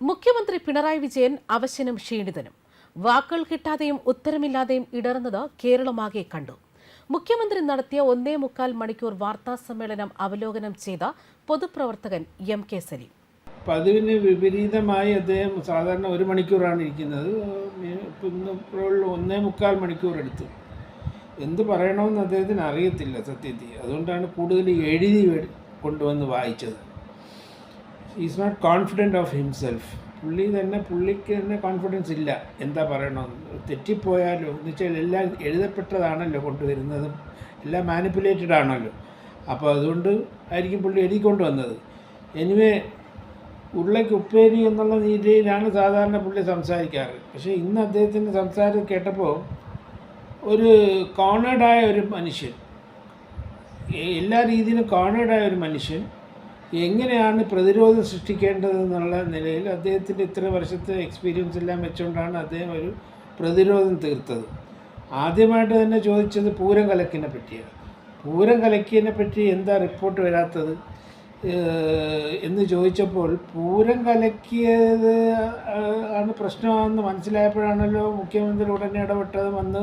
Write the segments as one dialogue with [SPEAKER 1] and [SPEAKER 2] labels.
[SPEAKER 1] മുഖ്യമന്ത്രി പിണറായി വിജയൻ അവശനും ക്ഷീണിതനും. വാക്കുകൾ കിട്ടാതെയും ഉത്തരമില്ലാതെയും ഇടറുന്നത് കേരളമാകെ കണ്ടു. മുഖ്യമന്ത്രി നടത്തിയ ഒന്നേ മുക്കാൽ മണിക്കൂർ വാർത്താ സമ്മേളനം അവലോകനം ചെയ്ത പൊതുപ്രവർത്തകൻ എം കെ സലീം.
[SPEAKER 2] പതിവിന് വിപരീതമായി അദ്ദേഹം സാധാരണ ഒരു മണിക്കൂറാണ് ഇരിക്കുന്നത്. ഒന്നേ മുക്കാൽ മണിക്കൂർ എടുത്തു. എന്ത് പറയണമെന്ന് അദ്ദേഹത്തിന് അറിയത്തില്ല സത്യത്തിൽ. അതുകൊണ്ടാണ് കൂടുതൽ എഴുതി കൊണ്ടുവന്ന് വായിച്ചത്. Is not confident of himself പുള്ളി തന്നെ പുള്ളിക്ക് തന്നെ കോൺഫിഡൻസ് ഇല്ല. എന്താ പറയണമെന്ന് തെറ്റിപ്പോയാലോ? എന്ന് വെച്ചാൽ എല്ലാം എഴുതപ്പെട്ടതാണല്ലോ കൊണ്ടുവരുന്നതും. എല്ലാം മാനിപ്പുലേറ്റഡ് ആണല്ലോ. അപ്പോൾ അതുകൊണ്ട് ആയിരിക്കും പുള്ളി എഴുതിക്കൊണ്ട് വന്നത്. എനിവേ ഉരുളയ്ക്ക് ഉപ്പേരി എന്നുള്ള രീതിയിലാണ് സാധാരണ പുള്ളി സംസാരിക്കാറ്. പക്ഷേ ഇന്ന് അദ്ദേഹത്തിന്റെ സംസാരം കേട്ടപ്പോൾ ഒരു കോണേഡായ ഒരു മനുഷ്യൻ എല്ലാ രീതിയിലും കോണേഡായ ഒരു മനുഷ്യൻ എങ്ങനെയാണ് പ്രതിരോധം സൃഷ്ടിക്കേണ്ടതെന്നുള്ള നിലയിൽ അദ്ദേഹത്തിന്റെ ഇത്ര വർഷത്തെ എക്സ്പീരിയൻസ് എല്ലാം വെച്ചുകൊണ്ടാണ് അദ്ദേഹം ഒരു പ്രതിരോധം തീർത്തത്. ആദ്യമായിട്ട് തന്നെ ചോദിച്ചത് പൂരം കലക്കിനെ പറ്റിയാണ്. പൂരം കലക്കിനെ പറ്റി എന്താ റിപ്പോർട്ട് വരാത്തത്? എന്ന് ചോദിച്ചപ്പോൾ പൂരം കലക്കിയത് ആണ് പ്രശ്നമാണെന്ന് മനസ്സിലായപ്പോഴാണല്ലോ മുഖ്യമന്ത്രി ഉടനെ ഇടപെട്ടത് വന്ന്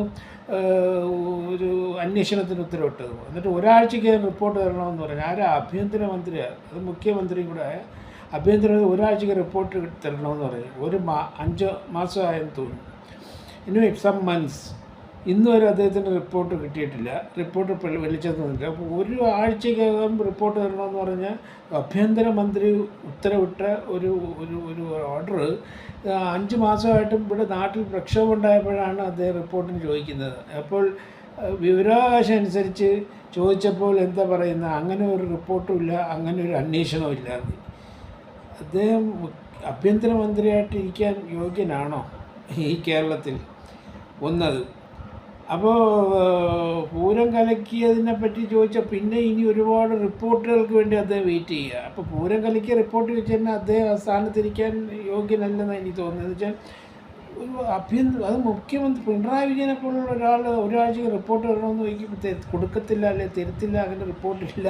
[SPEAKER 2] ഒരു അന്വേഷണത്തിന് ഉത്തരവിട്ടത്. എന്നിട്ട് ഒരാഴ്ചയ്ക്ക് റിപ്പോർട്ട് തരണമെന്ന് പറഞ്ഞു. ആരാ? ആഭ്യന്തരമന്ത്രിയാണ് അത് മുഖ്യമന്ത്രിയും കൂടെ. ആയ ആഭ്യന്തര ഒരാഴ്ചയ്ക്ക് റിപ്പോർട്ട് തരണമെന്ന് പറഞ്ഞു. ഒരു മാ അഞ്ച് മാസമായെന്ന് തോന്നുന്നു. ഇനി സം മന്ത്സ് ഇന്ന് വരെ അദ്ദേഹത്തിന് റിപ്പോർട്ട് കിട്ടിയിട്ടില്ല. റിപ്പോർട്ട് വലിച്ചെന്നില്ല അപ്പോൾ ഒരു ആഴ്ചക്കകം റിപ്പോർട്ട് തരണമെന്ന് പറഞ്ഞാൽ ആഭ്യന്തരമന്ത്രി ഉത്തരവിട്ട ഒരു ഒരു ഒരു ഓർഡർ അഞ്ച് മാസമായിട്ടും ഇവിടെ നാട്ടിൽ പ്രക്ഷോഭം ഉണ്ടായപ്പോഴാണ് അദ്ദേഹം റിപ്പോർട്ടിന് ചോദിക്കുന്നത്. അപ്പോൾ വിവരാവകാശം അനുസരിച്ച് ചോദിച്ചപ്പോൾ എന്താ പറയുന്നത്? അങ്ങനെ ഒരു റിപ്പോർട്ടും ഇല്ല അങ്ങനെ ഒരു അന്വേഷണവും ഇല്ല അദ്ദേഹം ആഭ്യന്തരമന്ത്രിയായിട്ട് ഇരിക്കാൻ യോഗ്യനാണോ ഈ കേരളത്തിൽ? ഒന്നത്. അപ്പോൾ പൂരം കലക്കിയതിനെ പറ്റി ചോദിച്ചാൽ പിന്നെ ഇനി ഒരുപാട് റിപ്പോർട്ടുകൾക്ക് വേണ്ടി അദ്ദേഹം വെയിറ്റ് ചെയ്യുക. അപ്പോൾ പൂരം കലക്കിയ റിപ്പോർട്ട് വെച്ച് തന്നെ അദ്ദേഹം ആ സ്ഥാനത്തിരിക്കാൻ യോഗ്യനല്ലെന്നാണ് എനിക്ക് തോന്നുന്നത്. എന്ന് വെച്ചാൽ അഭ്യന്തര അത് മുഖ്യമന്ത്രി പിണറായി വിജയനെ പോലുള്ള ഒരാൾ ഒരാഴ്ചയ്ക്ക് റിപ്പോർട്ട് വരണമെന്ന് ചോദിക്കുമ്പോൾ കൊടുക്കത്തില്ല അല്ലെ തരുത്തില്ല അങ്ങനെ റിപ്പോർട്ടില്ല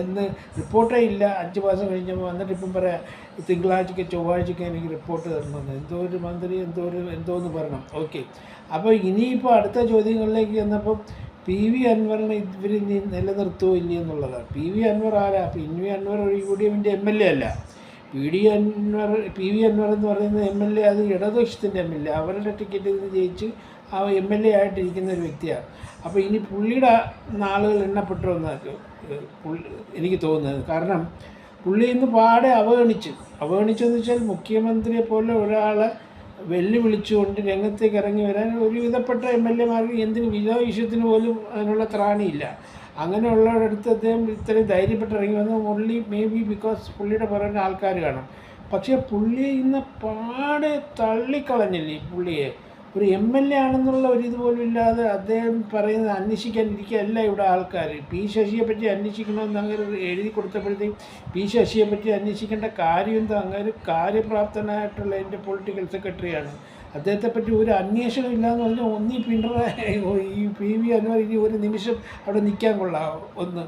[SPEAKER 2] എന്ന് റിപ്പോർട്ടേ ഇല്ല. അഞ്ച് മാസം കഴിഞ്ഞപ്പോൾ വന്നിട്ട് ഇപ്പം പറയാം തിങ്കളാഴ്ചയ്ക്ക് ചൊവ്വാഴ്ചയ്ക്ക് എനിക്ക് റിപ്പോർട്ട് തരണമെന്ന്. എന്തോ ഒരു മന്ത്രി എന്തോ ഒരു എന്തോ എന്ന് പറയണം. ഓക്കെ അപ്പോൾ ഇനിയിപ്പോൾ അടുത്ത ചോദ്യങ്ങളിലേക്ക് ചെന്നപ്പോൾ പി വി അൻവറിനെ ഇവർ നിലനിർത്തുമോ ഇല്ലയെന്നുള്ളതാണ് പി വി അൻവർ ആരാ? പി വി അൻവർ എഫിന്റെ എം എൽ എ അല്ല. P D Anvar P V Anvar എന്ന് പറയുന്ന എം എൽ എ അത് ഇടതുപക്ഷത്തിന്റെ എം എൽ എ അവരുടെ ടിക്കറ്റിൽ നിന്ന് ജയിച്ച് ആ എം എൽ എ ആയിട്ടിരിക്കുന്ന ഒരു വ്യക്തിയാണ്. അപ്പോൾ ഇനി പുള്ളിയുടെ നാളുകൾ എണ്ണപ്പെട്ടു എന്നൊക്കെ എനിക്ക് തോന്നുന്നത്. കാരണം പുള്ളി ഇന്ന് പാടെ അവഗണിച്ചു. അവഗണിച്ചെന്ന് വെച്ചാൽ മുഖ്യമന്ത്രിയെ പോലെ ഒരാളെ വെല്ലുവിളിച്ചുകൊണ്ട് രംഗത്തേക്ക് ഇറങ്ങി വരാൻ ഒരുവിധപ്പെട്ട എം എൽ എമാർക്ക് എന്തിന് വിജയവിഷയത്തിന് പോലും അതിനുള്ള ത്രാണിയില്ല. അങ്ങനെയുള്ളവരടുത്ത് അദ്ദേഹം ഇത്രയും ധൈര്യപ്പെട്ട് ഇറങ്ങി വന്നത് ഓൺലി മേ ബി ബിക്കോസ് പുള്ളിയുടെ പുറകെ ആൾക്കാർ കാണും. പക്ഷേ പുള്ളിയെ ഇന്ന് പാടെ തള്ളിക്കളഞ്ഞില്ലേ പുള്ളിയെ? ഒരു എം എൽ എ ആണെന്നുള്ള ഒരു ഇതുപോലും ഇല്ലാതെ അദ്ദേഹം പറയുന്നത് അന്വേഷിക്കാനിരിക്കുകയല്ല ഇവിടെ ആൾക്കാർ പി ശശിയെ പറ്റി അന്വേഷിക്കണമെന്ന് അങ്ങനെ എഴുതി കൊടുത്തപ്പോഴത്തേക്കും പി ശശിയെ പറ്റി അന്വേഷിക്കേണ്ട കാര്യം എന്താ? അങ്ങനെ കാര്യപ്രാപ്തനായിട്ടുള്ള എന്റെ പൊളിറ്റിക്കൽ സെക്രട്ടറിയാണ്. അദ്ദേഹത്തെ പറ്റി ഒരു അന്വേഷണം ഇല്ലയെന്ന് പറഞ്ഞാൽ ഒന്നീ പിണറായി ഈ പി വി അൻവർ ഇനി ഒരു നിമിഷം അവിടെ നിൽക്കാൻ കൊള്ളാം ഒന്ന്.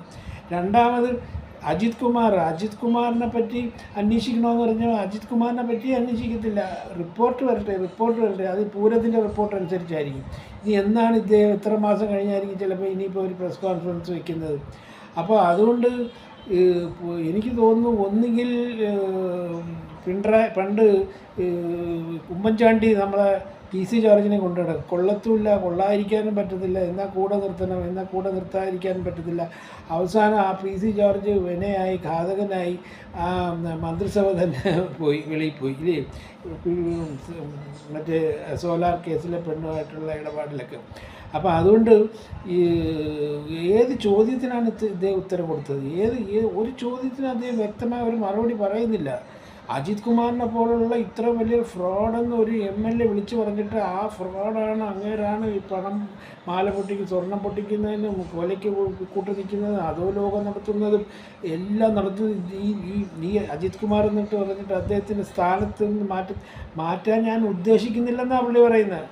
[SPEAKER 2] രണ്ടാമത് അജിത് കുമാർ അജിത് കുമാറിനെ പറ്റി അന്വേഷിക്കണമെന്ന് പറഞ്ഞാൽ അജിത് കുമാറിനെ പറ്റി അന്വേഷിക്കത്തില്ല. റിപ്പോർട്ട് വരട്ടെ റിപ്പോർട്ട് വരട്ടെ. അത് പൂരത്തിന്റെ റിപ്പോർട്ട് അനുസരിച്ചായിരിക്കും. ഇനി എന്നാണ് ഇദ്ദേഹം ഇത്ര മാസം കഴിഞ്ഞായിരിക്കും ചിലപ്പോൾ ഇനിയിപ്പോൾ ഒരു പ്രസ് കോൺഫറൻസ് വയ്ക്കുന്നത് അപ്പോൾ അതുകൊണ്ട് എനിക്ക് തോന്നുന്നു ഒന്നുകിൽ പിണറായി പണ്ട് ഉമ്മൻചാണ്ടി നമ്മളെ പി സി ജോർജിനെ കൊണ്ടുനടക്കും കൊള്ളത്തുമില്ല കൊള്ളാതിരിക്കാനും പറ്റത്തില്ല എന്നാൽ കൂടെ നിർത്തണം എന്നാൽ കൂടെ നിർത്താതിരിക്കാനും പറ്റത്തില്ല. അവസാനം ആ പി സി ജോർജ് വിനയായി ഘാതകനായി ആ മന്ത്രിസഭ തന്നെ പോയി വെളിയിൽ പോയി. ഇല്ലേ? മറ്റേ സോലാർ കേസിലെ പെണ്ണുമായിട്ടുള്ള ഇടപാടിലൊക്കെ. അപ്പോൾ അതുകൊണ്ട് ഈ ഏത് ചോദ്യത്തിനാണ് ഇദ്ദേഹം ഉത്തരം കൊടുത്തത്? ഏത് ഒരു ചോദ്യത്തിന് അദ്ദേഹം വ്യക്തമായ ഒരു മറുപടി പറയുന്നില്ല. അജിത് കുമാറിനെ പോലുള്ള ഇത്ര വലിയ ഫ്രോഡെന്ന് ഒരു എം എൽ എ വിളിച്ചു പറഞ്ഞിട്ട് ആ ഫ്രോഡാണ് അങ്ങേരാണ് ഈ പണം മാല പൊട്ടിക്ക് സ്വർണം പൊട്ടിക്കുന്നതിനും കൊലയ്ക്ക് കൂട്ടു നിൽക്കുന്നതും അധോലോകം നടത്തുന്നതും എല്ലാം നടത്തുന്നത് ഈ ഈ ഈ അജിത് കുമാർ എന്നിട്ട് പറഞ്ഞിട്ട് അദ്ദേഹത്തിന്റെ സ്ഥാനത്ത് നിന്ന് മാറ്റി മാറ്റാൻ ഞാൻ ഉദ്ദേശിക്കുന്നില്ലെന്നാണ് പുള്ളി പറയുന്നത്.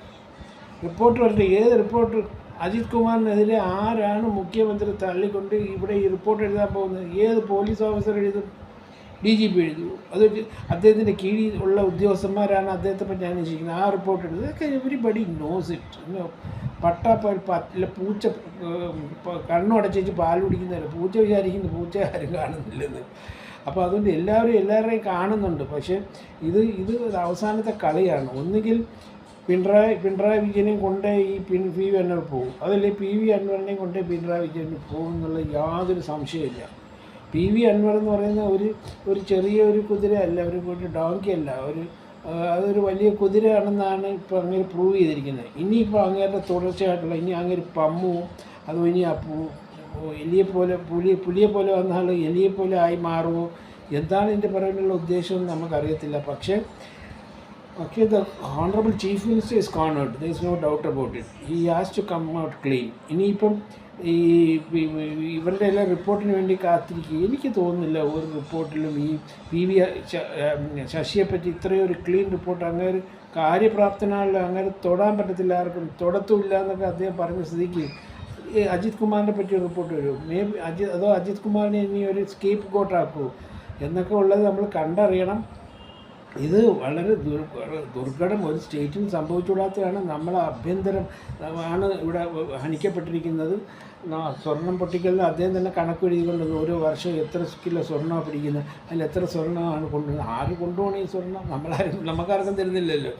[SPEAKER 2] റിപ്പോർട്ട് വരട്ടെ ഏത് റിപ്പോർട്ട്? അജിത് കുമാറിനെതിരെ ആരാണ് മുഖ്യമന്ത്രി തള്ളിക്കൊണ്ട് ഇവിടെ ഈ റിപ്പോർട്ട് എഴുതാൻ പോകുന്നത്? ഏത് പോലീസ് ഓഫീസർ എഴുതും? ഡി ജി പി എഴുതുമോ അത് അദ്ദേഹത്തിന്റെ കീഴിൽ ഉള്ള ഉദ്യോഗസ്ഥന്മാരാണ് അദ്ദേഹത്തെ പറ്റി അന്വേഷിക്കുന്നത്. ആ റിപ്പോർട്ട് എടുത്തത് ഇതൊക്കെ എവരിബഡി നോസ് ഇറ്റ് പട്ടാപ്പാൽ പറ്റില്ല പൂച്ച കണ്ണുടച്ചു പ- പാൽ കുടിക്കുന്നതല്ല പൂച്ച വിചാരിക്കുന്നു പൂച്ച ആരും കാണുന്നില്ലെന്ന്. അപ്പോൾ അതുകൊണ്ട് എല്ലാവരും എല്ലാവരെയും കാണുന്നുണ്ട്. പക്ഷേ ഇത് ഇത് അവസാനത്തെ കളിയാണ്. ഒന്നുകിൽ പിണറായി പിണറായി വിജയനെയും കൊണ്ട് ഈ പിൻ പി വി അൻവർ പോകും. അതല്ലേ പി വി അൻവറിനെയും കൊണ്ട് പിണറായി വിജയൻ പോകും എന്നുള്ള യാതൊരു സംശയമില്ല പി വി അൻവർ എന്ന് പറയുന്ന ഒരു ഒരു ചെറിയ ഒരു കുതിര അല്ല ഒരു ഡോങ്കി അല്ല. ഒരു അതൊരു വലിയ കുതിരയാണെന്നാണ് ഇപ്പോൾ അങ്ങനെ പ്രൂവ് ചെയ്തിരിക്കുന്നത്. ഇനിയിപ്പോൾ അങ്ങേരുടെ തുടർച്ചയായിട്ടുള്ള ഇനി അങ്ങനെ പമ്മുവും അതും ഇനി ആ പൂ എലിയെ പോലെ പുലി പുലിയെ പോലെ വന്നാൽ എലിയെ പോലെ ആയി മാറുമോ? എന്താണ് ഇതിന്റെ പറയാനുള്ള ഉദ്ദേശം നമുക്കറിയത്തില്ല. പക്ഷേ പക്ഷേ the Honorable chief Minister is cornered. There is no doubt about it He has to come out clean ഇനിയിപ്പം ഈ ഇവരുടെ എല്ലാ റിപ്പോർട്ടിന് വേണ്ടി കാത്തിരിക്കുക. എനിക്ക് തോന്നുന്നില്ല ഒരു റിപ്പോർട്ടിലും ഈ പി വി ശശിയെ പറ്റി ഇത്രയും ഒരു ക്ലീൻ റിപ്പോർട്ട് അങ്ങനെ കാര്യപ്രാപ്തനാണല്ലോ. അങ്ങനെ തൊടാൻ പറ്റത്തില്ല. ആർക്കും തൊടത്തുമില്ല എന്നൊക്കെ അദ്ദേഹം പറഞ്ഞ സ്ഥിതിക്ക് അജിത് കുമാറിനെ പറ്റി റിപ്പോർട്ട് വരും. മേ ബി അജിത് അതോ അജിത് കുമാറിനെ ഇനി ഒരു സ്കേപ്പ് കോട്ടാക്കുമോ എന്നൊക്കെ ഉള്ളത് നമ്മൾ കണ്ടറിയണം. ഇത് വളരെ ദുർ ദുർഘടം ഒരു സ്റ്റേറ്റിൽ സംഭവിച്ചുകൂടാത്തതാണ് നമ്മളെ അഭ്യന്തരം ആണ് ഇവിടെ ഹനിക്കപ്പെട്ടിരിക്കുന്നത്. സ്വർണം പൊട്ടിക്കലിന് അദ്ദേഹം തന്നെ കണക്ക് എഴുതിക്കൊണ്ടത് ഓരോ വർഷം എത്ര കിലോ സ്വർണമാണ് പിടിക്കുന്നത് അതിൽ എത്ര സ്വർണമാണ് കൊണ്ടുവന്നത് ആര് കൊണ്ടുപോകണം ഈ സ്വർണം നമ്മളാരും നമുക്കാർക്കും തരുന്നില്ലല്ലോ.